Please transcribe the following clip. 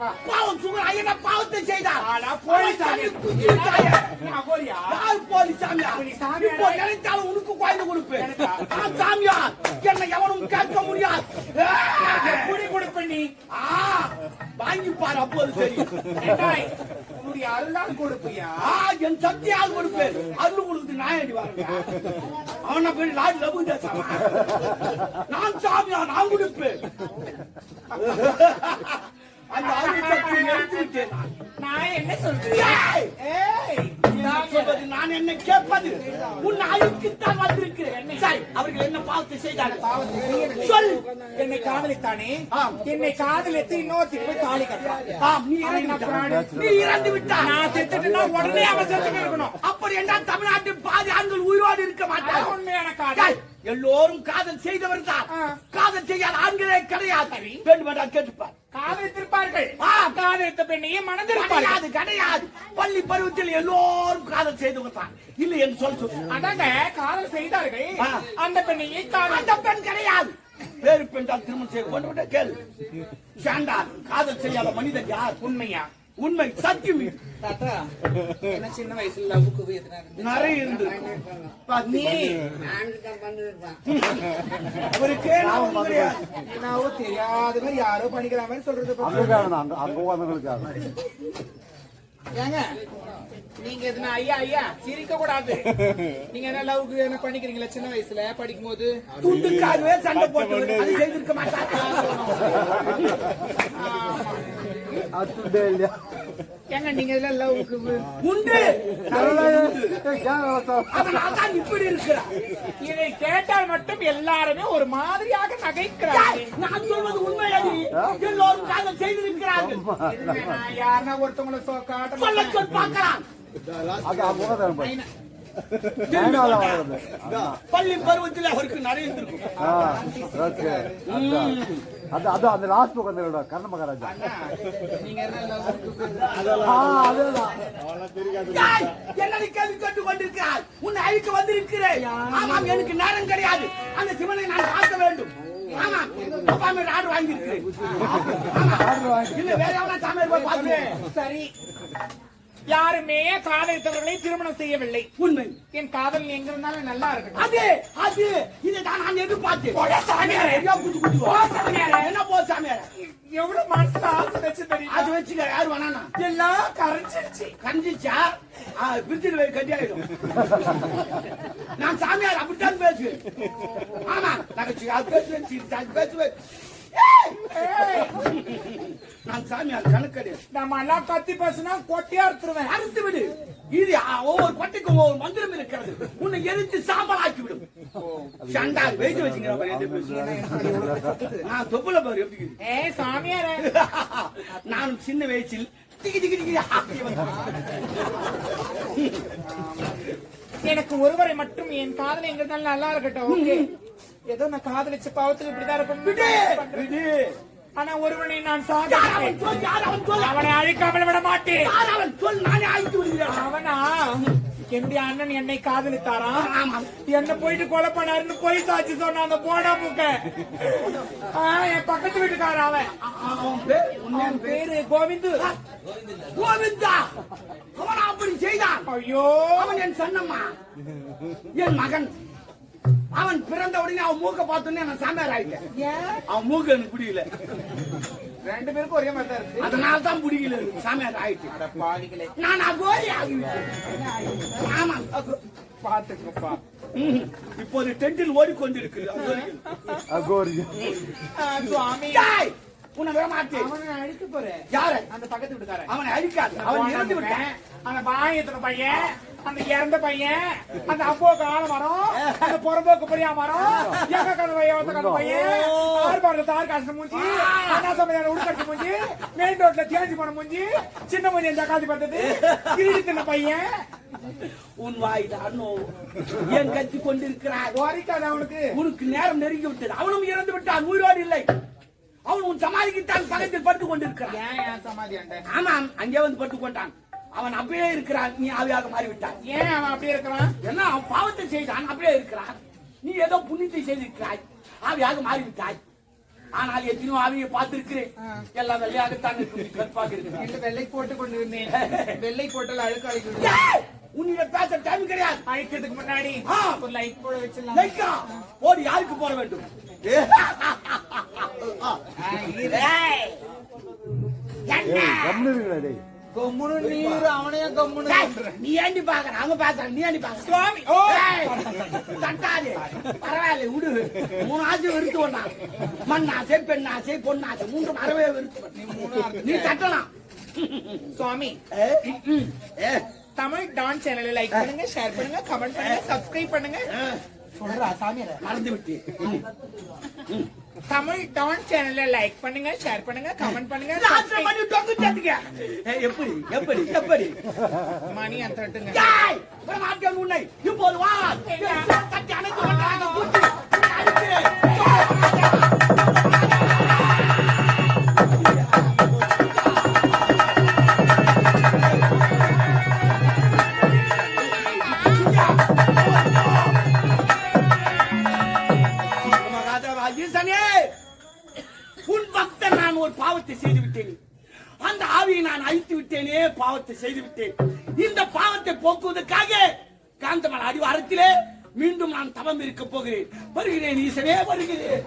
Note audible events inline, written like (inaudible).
பாவம் சுகர் என்ன பாவத்தை செய்தார் ஆனா போலீஸ் ஆளு. தண்ணி குடிச்சிட்டாயே. நான் போறியா யார் போலீஸ் சாமியா நீ சாமியாரா? இப்போ உனக்கு கொடுப்பேன். சாமியார் என்னை எவனும் கேட்க முடியாது. எப்படி கொடுப்ப நீ. ஆ, வாங்கி பாரு அப்போது தெரியும். ஏண்டாய், உன்னுடைய அருளால் கொடுப்பியா என் சக்தியால் கொடுப்பேன். அருள் கொடுத்து நான் அடி வாங்க. அவனை போய் லாடி லபு நான் சாமியா நான் கொடுப்பேன். அந்த அருள் சக்தியை எடுத்து விட்டேன் நான். நான் என்ன சொல்றேன் ஏய்! ஏய் நான் சொல்வது நான் என்ன கேட்பது உன் அழுக்குத்தான் வந்திருக்கிறேன். சரி அவர்கள் என்ன பாவத்தை செய்தார்கள். சொல். என்னை காதலித்தானே. என்னை காதலித்து இன்னொருத்தி போய் தாலி கட்டுறான். ஆம் நீ இறந்து. நீ இறந்து விட்டாய் நான் செத்துட்டுனா உடனே அவன் செத்துட்டு இருக்கணும். அப்படி என்றால் தமிழ்நாட்டில் பாதி ஆண்கள் உயிரோடு இருக்க அது மாட்டார்கள் உண்மையான காதல். எல்லோரும் காதல் செய்தவர் தான். காதல் செய்யாத ஆண்களே கிடையாது. கேட்டுப்பார் காதலித்திருப்பார்கள் ஆ. காதலித்த பெண்ணையே மணந்திருப்பார்கள். கிடையாது கிடையாது. பள்ளி பருவத்தில் எல்லோரும் காதல் செய்தவர் தான் இல்லை என்று சொல் சொல்லு அதாங்க காதல் செய்தார்கள். அந்த பெண்ணையே காதல் அந்த பெண் கிடையாது. வேறு பெண் தான் திருமணம் செய்ய கொண்டு கேள். சாண்டார் காதல் செய்யாத மனிதன் யார்? உண்மையா? உண்மை சத்தியம். தாத்தா என்ன சின்ன வயசுல லவ்வுக்கு நிறைய இருந்து நீ அவருக்கே ஞாபகம் கிடையாது என்னவோ தெரியாத மாதிரி யாரோ பண்ணிக்கிற மாதிரி சொல்றது. அங்க ஏங்க நீங்க எதுனா ஐயா ஐயா சிரிக்க கூடாது நீங்க என்ன லவ்க்கு என்ன பண்ணிக்கிறீங்களா சின்ன வயசுல? படிக்கும் போது துண்டுக்காகவே சண்டை போட்டு அது செய்திருக்க மாட்டாங்க. அது இல்லையா? ஏங்க நீங்க இதெல்லாம் லவ்க்கு உண்டு. கேரளா அதனால தான் இப்படி இருக்கிறார் இதை கேட்டால் மட்டும் எல்லாருமே ஒரு மாதிரியாக நகைக்கிறார்கள். நான் சொல்வது எல்லோரும் செய்திருக்கிறார்கள். நான் யாருன்னா ஒருத்தவங்களை காட்ட சொல்ல மாட்டேன். சொல் பார்க்கலாம். பள்ளி பருவத்தில் அவருக்கு நிறைய ஓகே. அது அது அந்த லாஸ்ட் புக் அந்த கர்ண மகாராஜா. கேள்வி கேட்டு கொண்டிருக்கிறார் உன்னை அழிக்க வந்திருக்கிறேன். ஆமாம் எனக்கு நேரம் கிடையாது. அந்த சிவனை நான் பார்க்க வேண்டும். ஆமாம் அப்பா மேல ஆர்டர் வாங்கியிருக்கிறேன். ஆமா. இல்ல வேற எவனா சாமியார் போய் பார்த்து சரி. யாருமே காதலித்தவர்களை திருமணம் செய்யவில்லை. உண்மை. என் காதல் எங்க இருந்தாலும் நல்லா இருக்கட்டும். அது அது. இதை தான் நான் எதிர்பார்த்தேன். என்ன போ சாமியார்? எவ்வளவு மனசுல ஆசை வச்சு தெரியுமா? அது வச்சுக்க யாரு வேணானா எல்லாம் கரைச்சிருச்சு கஞ்சிச்சா பிரிச்சுட்டு போய் கட்டியாயிடும் நான் சாமியார் அப்படித்தான் பேசுவேன். ஆமா நகைச்சு அது பேசுவேன் பேசுவேன்! நான் சாமியார் கணக்கடி நம்ம எல்லாம் கத்தி பேசினா கொட்டியா எடுத்துருவேன் அறுத்து விடு. இது ஒவ்வொரு கொட்டைக்கும் ஒவ்வொரு மந்திரம் இருக்கிறது. உன்னை எரித்து சாம்பல் ஆக்கி விடும் சண்டார் வெயிட் வச்சுக்கிற பாரு, எது பேசுறேன். நான் தொப்புல பாரு எப்படி. ஏய் சாமியாரே. (laughs) நான் சின்ன வயசில் திகி திகி திகி ஆக்கி வந்தேன். எனக்கு ஒருவரை மட்டும் என் காதல் எங்க நல்லா இருக்கட்டும் ஓகே. ஏதோ நான் காதலிச்ச பாவத்துக்கு இப்படிதான் விடு. ஆனா ஒருவனை நான் அவன் அழிக்காமல் விட மாட்டேன். அவன்? சொல் நானே அழித்து விடுகிறேன் அவனா என்னுடைய அண்ணன் என்னை காதலித்தாரா. என்ன போயிட்டு கொலை பண்ணாருன்னு போய் சாட்சி சொன்ன அந்த போனா முக்க. ஆ, என் பக்கத்து வீட்டுக்காரன் அவன். அவன் பேரு கோவிந்து. கோவிந்தா! அவன் அப்படி செய்தான் ஐயோ. அவன் என் சன்னம்மா. என் மகன். அவன் பிறந்த உடனே அவன் மூக்க பார்த்தோன்னே நான் சாமியார் ஆயிட்டேன். ஏன்? அவன் மூக்கு எனக்கு பிடிக்கல ரெண்டு பேருக்கும் ஒரே மாதிரி தான் இருக்கு. அதனால தான் பிடிக்கல சாமியார் ஆயிட்டு. நான் அகோரி அகோ- பாத்துக்கப்பா. இப்போது டென்டில் ஓடிக்கொண்டிருக்கிறது. அகோரிகள். அகோரி சுவாமி. உன்னை விட மாட்டேன் அவனை அழிக்க போறேன். யாரு? அந்த பக்கத்து வீட்டுக்காரன். அவனை அழிக்காது அவன் இறந்து விட்டான். அந்த பாயத்துல பையன். அந்த இறந்த பையன் அந்த அப்போக்கு ஆன மரம் அந்த புறம்போக்கு பெரிய மரம் எங்க கதை கதை பையன் ஆறு பாடல தார் காசு மூஞ்சி அண்ணா சமையல் உடுக்கட்டு மூஞ்சி மெயின் ரோட்ல தேஞ்சி போன மூஞ்சி சின்ன மூஞ்சி தக்காளி பார்த்தது திருடி தின்ன பையன். உன் வாய்தான் நோவும் ஏன் கத்தி கொண்டிருக்கிறாய் வாரிக்காது அவனுக்கு. உனக்கு நேரம் நெருங்கி விட்டது. அவனும் இறந்து விட்டான். உயிரோடு இல்லை. அவன் உன் சமாதிக்குத்தான் பக்கத்தில் படுத்துக் கொண்டிருக்கிறான். ஏன் சமாதி ஆமாம் அங்கே வந்து படுத்துக் கொண்டான். அவன் அப்படியே இருக்கிறான். நீ ஆவியாக மாறிவிட்டான் ஏன் அவன் அப்படியே இருக்கிறான்? என்ன அவன் பாவத்தை செய்தான் அப்படியே இருக்கிறான். நீ ஏதோ புண்ணியத்தை செய்திருக்கிறாய். ஆவியாக மாறிவிட்டாய். ஆனால் எத்தனையோ ஆவியை பார்த்திருக்கிறேன். எல்லாம் வெள்ளையாகத்தான் இருக்கு கற்பாக இருக்கு என்று வெள்ளை போட்டு கொண்டு இருந்தேன் (laughs) வெள்ளை போட்டால் அழுக்கு அழைக்கிறது ஏய், உன்னிடம் பேச டைம் கிடையாது. அழைக்கிறதுக்கு முன்னாடி ஆ. ஒரு லைட் போட வச்சிடலாம். லைக்கா ஓடி யாருக்கு போட வேண்டும்? ஏய், என்ன? கம்முனு நீர் அவனையும் கம்முனு. நீ ஏண்டி பாக்குற அவங்க பேசுறாங்க நீ ஏண்டி பாக்குற சுவாமி ஓ! ஏய், தட்டாதே. பரவாயில்ல விடு. மூணு ஆசை வெறுத்து வந்தா மண் ஆசை பெண் ஆசை பொண்ணு ஆசை மூன்று அறவே வெறுத்து நீ தட்டலாம். சுவாமி தமிழ் டான் சேனலை லைக் பண்ணுங்க ஷேர் பண்ணுங்க கமெண்ட் பண்ணுங்க சப்ஸ்கிரைப் பண்ணுங்க. சொல்றா சாமி மறந்து விட்டு தமிழ் டான் சேனலை லைக் பண்ணுங்க ஷேர் பண்ணுங்க கமெண்ட் பண்ணுங்க. மணி தட்டுங்க. எப்படி எப்படி எப்படி? மணி அந்த தட்டுங்க. ஏய், விட மாட்டேன் உன்னை? இப்போது வா. தட்டி அணைத்து கொண்டாங்க கூட்டி அடித்து. அந்த ஆவியை நான் அழித்து விட்டேனே பாவத்தை செய்து விட்டேன். இந்த பாவத்தை போக்குவதற்காக காந்தமல அடிவாரத்திலே மீண்டும் நான் தவம் இருக்க போகிறேன். வருகிறேன் ஈசனே வருகிறேன்.